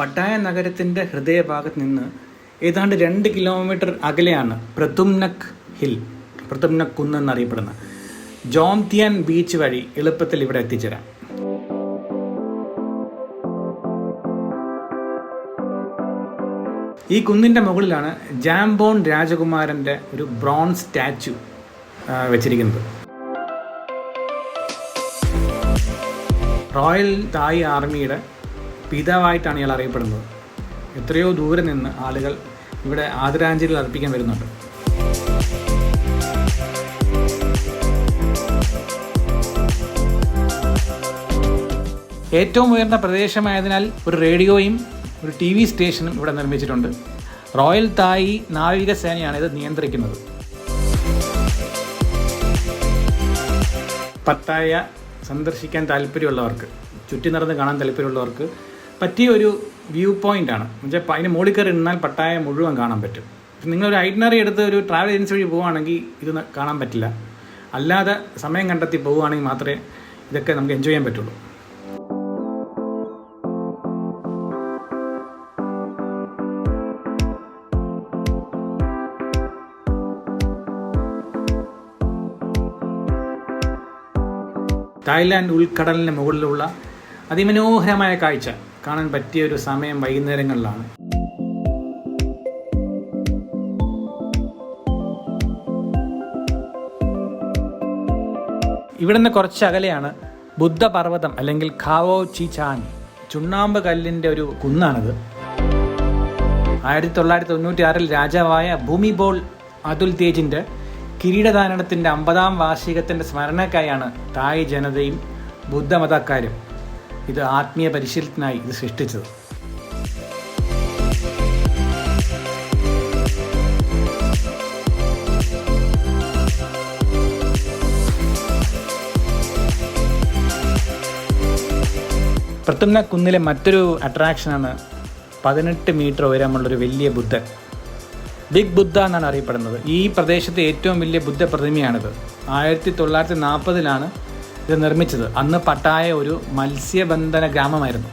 Pattaya നഗരത്തിന്റെ ഹൃദയഭാഗത്ത് നിന്ന് ഏതാണ്ട് രണ്ട് കിലോമീറ്റർ അകലെയാണ് പ്രതുംനക് ഹിൽ പ്രതുംനക് കുന്ന് എന്നറിയപ്പെടുന്ന ജോംതിയാൻ ബീച്ച് വഴി എളുപ്പത്തിൽ ഇവിടെ എത്തിച്ചേരാം. ഈ കുന്നിന്റെ മുകളിലാണ് ജാംബോൺ രാജകുമാരന്റെ ഒരു ബ്രോൺസ് സ്റ്റാച്ചു വെച്ചിരിക്കുന്നത്. റോയൽ തായ് ആർമിയുടെ പിതാവായിട്ടാണ് ഇയാൾ അറിയപ്പെടുന്നത്. എത്രയോ ദൂരെ നിന്ന് ആളുകൾ ഇവിടെ ആദരാഞ്ജലികൾ അർപ്പിക്കാൻ വരുന്നുണ്ട്. ഏറ്റവും ഉയർന്ന പ്രദേശമായതിനാൽ ഒരു റേഡിയോയും ഒരു ടി വി സ്റ്റേഷനും ഇവിടെ നിർമ്മിച്ചിട്ടുണ്ട്. റോയൽ തായി നാവികസേനയാണ് ഇത് നിയന്ത്രിക്കുന്നത്. പത്തായ സന്ദർശിക്കാൻ താല്പര്യമുള്ളവർക്ക് ചുറ്റി നടന്ന് കാണാൻ താല്പര്യമുള്ളവർക്ക് പറ്റിയ ഒരു വ്യൂ പോയിന്റ് ആണ് അതിന് മുകളിൽ കയറി നിന്നാൽ പട്ടായ മുഴുവൻ കാണാൻ പറ്റും. നിങ്ങളൊരു ഐറ്റിനറി എടുത്ത് ഒരു ട്രാവൽ ഏജൻസി വഴി പോവുകയാണെങ്കിൽ ഇത് കാണാൻ പറ്റില്ല. അല്ലാതെ സമയം കണ്ടെത്തി പോവുകയാണെങ്കിൽ മാത്രമേ ഇതൊക്കെ നമുക്ക് എൻജോയ് ചെയ്യാൻ പറ്റുള്ളൂ. തായ്ലാൻഡ് ഉൾക്കടലിന് മുകളിലുള്ള അതിമനോഹരമായ കാഴ്ച. കാണാൻ പറ്റിയ ഒരു സമയം വൈകുന്നേരങ്ങളിലാണ്. ഇവിടുന്ന് കുറച്ച് അകലെയാണ് ബുദ്ധപർവതം അല്ലെങ്കിൽ ഖാവോ ചി ചാൻ ചുണ്ണാമ്പ് കല്ലിന്റെ ഒരു കുന്നാണത്. ആയിരത്തി തൊള്ളായിരത്തി തൊണ്ണൂറ്റി ആറിൽ രാജാവായ ഭൂമി ബോൾ അതുൽ തേജിന്റെ കിരീടദാനത്തിന്റെ അമ്പതാം വാർഷികത്തിന്റെ സ്മരണക്കായാണ് തായ് ജനതയും ബുദ്ധമതക്കാരും ഇത് ആത്മീയ പരിശീലനത്തിനായി ഇത് സൃഷ്ടിച്ചത്. പ്രത്തുന്ന കുന്നിലെ മറ്റൊരു അട്രാക്ഷനാണ് പതിനെട്ട് മീറ്റർ ഉയരമുള്ളൊരു വലിയ ബുദ്ധൻ. ബിഗ് ബുദ്ധ എന്നാണ് അറിയപ്പെടുന്നത്. ഈ പ്രദേശത്തെ ഏറ്റവും വലിയ ബുദ്ധ പ്രതിമയാണിത്. ആയിരത്തി തൊള്ളായിരത്തി നാൽപ്പതിലാണ് ഇത് നിർമ്മിച്ചത്. അന്ന് പട്ടായ ഒരു മത്സ്യബന്ധന ഗ്രാമമായിരുന്നു.